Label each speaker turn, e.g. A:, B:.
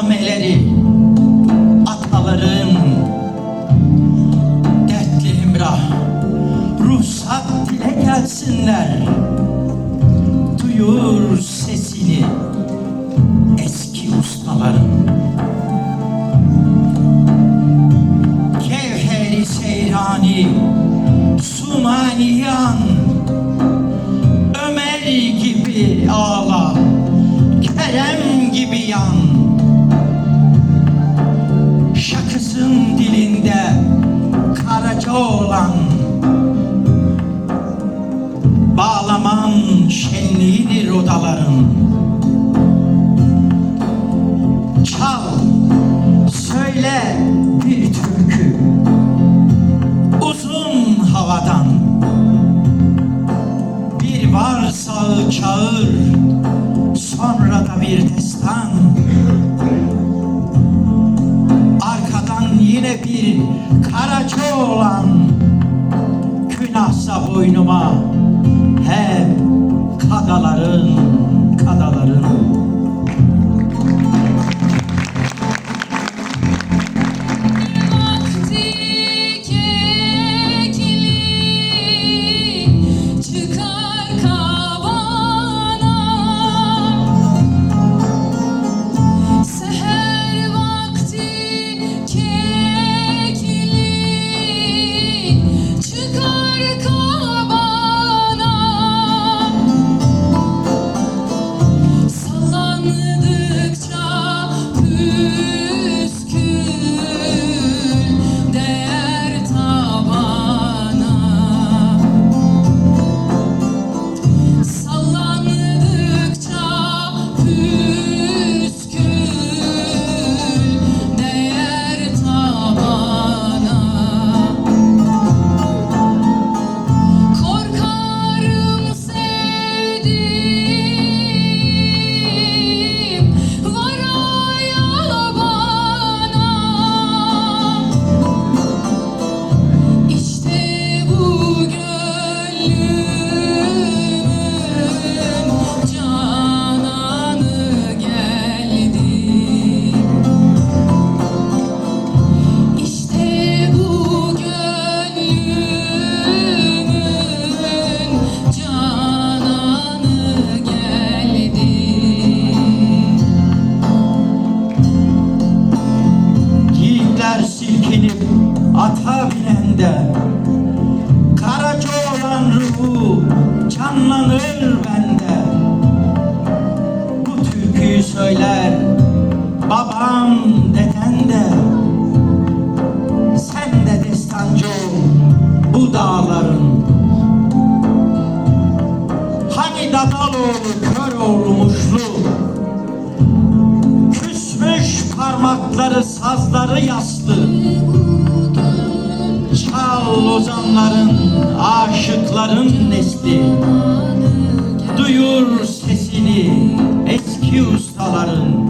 A: ameleri, ataların dertli himrah, ruhsat dile gelsinler, duyur sesini eski ustaların. Kevheri seyrani, sumaniyan, Ömer gibi ağlar. Olan Bağlaman şenliğidir odaların. Çal, söyle bir türkü Uzun havadan. Bir varsa çağır Sonra da bir destan. Arkadan yine bir karaca olan Günahsa boynuma hep kadaların kadaların miracle. gidiyor. Ata binende. Karaca olan ruhu canlanır bende. Bu türküyü söyler babam deden de. Sen de destancı ol bu dağların. Hani Dadaloğlu Köroğlu Muşlu Küsmüş parmakları sazları yaslı Çal ozanların, aşıkların nesli. Duyur sesini eski ustaların